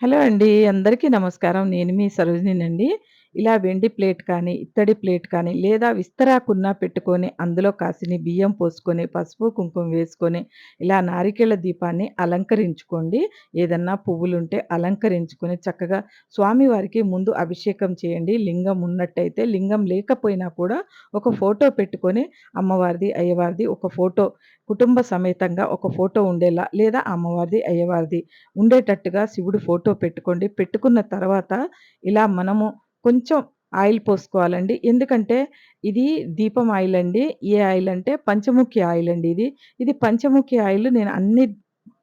Hello అండి. అందరికీ నమస్కారం. నేను మీ సరోజినినండి. ఇలా వెండి ప్లేట్ కానీ, ఇత్తడి ప్లేట్ కానీ, లేదా విస్తరాకున్నా పెట్టుకొని, అందులో కాసిని బియ్యం పోసుకొని, పసుపు, కుంకుమ వేసుకొని, ఇలా నారికేళ దీపాన్ని అలంకరించుకోండి. ఏదన్నా పువ్వులుంటే అలంకరించుకొని, చక్కగా స్వామివారికి ముందు అభిషేకం చేయండి. లింగం ఉన్నట్టయితే, లింగం లేకపోయినా కూడా ఒక ఫోటో పెట్టుకొని, అమ్మవారిది, అయ్యవారిది ఒక ఫోటో కుటుంబ సమేతంగా ఒక ఫోటో ఉండేలా లేదా అమ్మవారిది, అయ్యవారిది ఉండేటట్టుగా శివుడు ఫోటో పెట్టుకోండి. పెట్టుకున్న తర్వాత ఇలా మనము కొంచెం ఆయిల్ పోసుకోవాలండి. ఎందుకంటే ఇది దీపం ఆయిల్ అండి. ఏ ఆయిల్ అంటే పంచముఖి ఆయిల్ అండి ఇది. ఇది పంచముఖి ఆయిల్ నేను అన్ని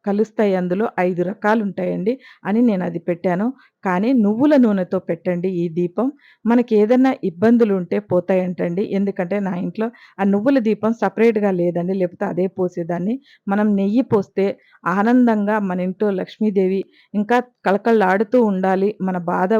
కలుస్తాయి అందులో ఐదు రకాలు ఉంటాయండి అని నేను అది పెట్టాను. కానీ నువ్వుల నూనెతో పెట్టండి ఈ దీపం. మనకి ఏదైనా ఇబ్బందులు ఉంటే పోతాయంటండి. ఎందుకంటే నా ఇంట్లో ఆ నువ్వుల దీపం సపరేట్గా లేదండి. లేకపోతే అదే పోసేదాన్ని. మనం నెయ్యి పోస్తే ఆనందంగా మన ఇంట్లో లక్ష్మీదేవి ఇంకా కళకళలాడుతూ ఉండాలి. మన బాధ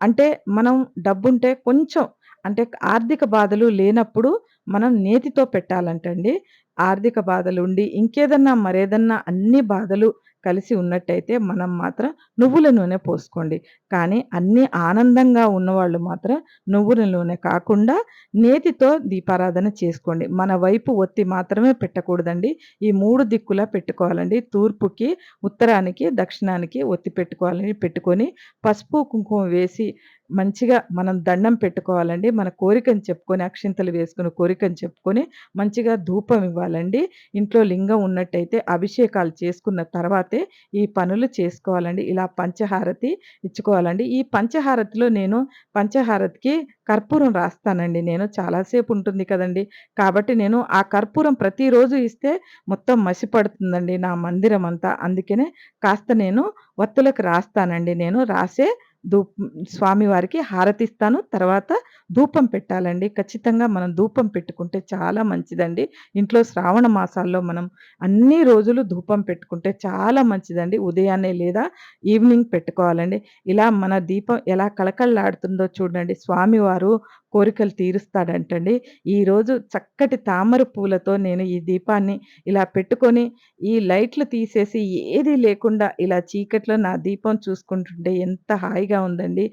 అంటే మనం డబ్బుంటే కొంచెం అంటే ఆర్థిక బాధలు లేనప్పుడు మనం నేతితో పెట్టాలంటండి. ఆర్థిక బాధలుండి ఇంకేదన్నా మరేదన్నా అన్ని బాధలు కలిసి ఉన్నట్టయితే మనం మాత్రం నువ్వుల నూనె పోసుకోండి. కానీ అన్ని ఆనందంగా ఉన్నవాళ్ళు మాత్రం నువ్వుల నూనె కాకుండా నేతితో దీపారాధన చేసుకోండి. మన వైపు ఒత్తి మాత్రమే పెట్టకూడదండి. ఈ మూడు దిక్కులా పెట్టుకోవాలండి. తూర్పుకి, ఉత్తరానికి, దక్షిణానికి ఒత్తి పెట్టుకోవాలని పెట్టుకొని పసుపు, కుంకుమ వేసి మంచిగా మనం దండం పెట్టుకోవాలండి. మన కోరికను చెప్పుకొని అక్షింతలు వేసుకుని కోరికను చెప్పుకొని మంచిగా ధూపం ఇవ్వాలండి. ఇంట్లో లింగం ఉన్నట్టయితే అభిషేకాలు చేసుకున్న తర్వాతే ఈ పనులు చేసుకోవాలండి. ఇలా పంచహారతి ఇచ్చుకోవాలండి. ఈ పంచహారతిలో నేను పంచహారతికి కర్పూరం రాస్తానండి నేను. చాలా సేపు ఉంటుంది కదండీ! కాబట్టి నేను ఆ కర్పూరం ప్రతిరోజు ఇస్తే మొత్తం మసి పడుతుందండి నా మందిరం అంతా. అందుకనే కాస్త నేను వత్తులకు రాస్తానండి నేను. రాసే ధూప్ స్వామివారికి హారతిస్తాను. తర్వాత ధూపం పెట్టాలండి. ఖచ్చితంగా మనం ధూపం పెట్టుకుంటే చాలా మంచిదండి. ఇంట్లో శ్రావణ మాసాల్లో మనం అన్ని రోజులు ధూపం పెట్టుకుంటే చాలా మంచిదండి. ఉదయాన్నే లేదా ఈవినింగ్ పెట్టుకోవాలండి. ఇలా మన దీపం ఎలా కళకళలాడుతుందో చూడండి. స్వామివారు కోరికలు తీరుస్తాడంటండి. ఈరోజు చక్కటి తామర పూలతో నేను ఈ దీపాన్ని ఇలా పెట్టుకొని, ఈ లైట్లు తీసేసి ఏది లేకుండా ఇలా చీకట్లో నా దీపం చూసుకుంటుంటే ఎంత హాయిగా ఉందండి.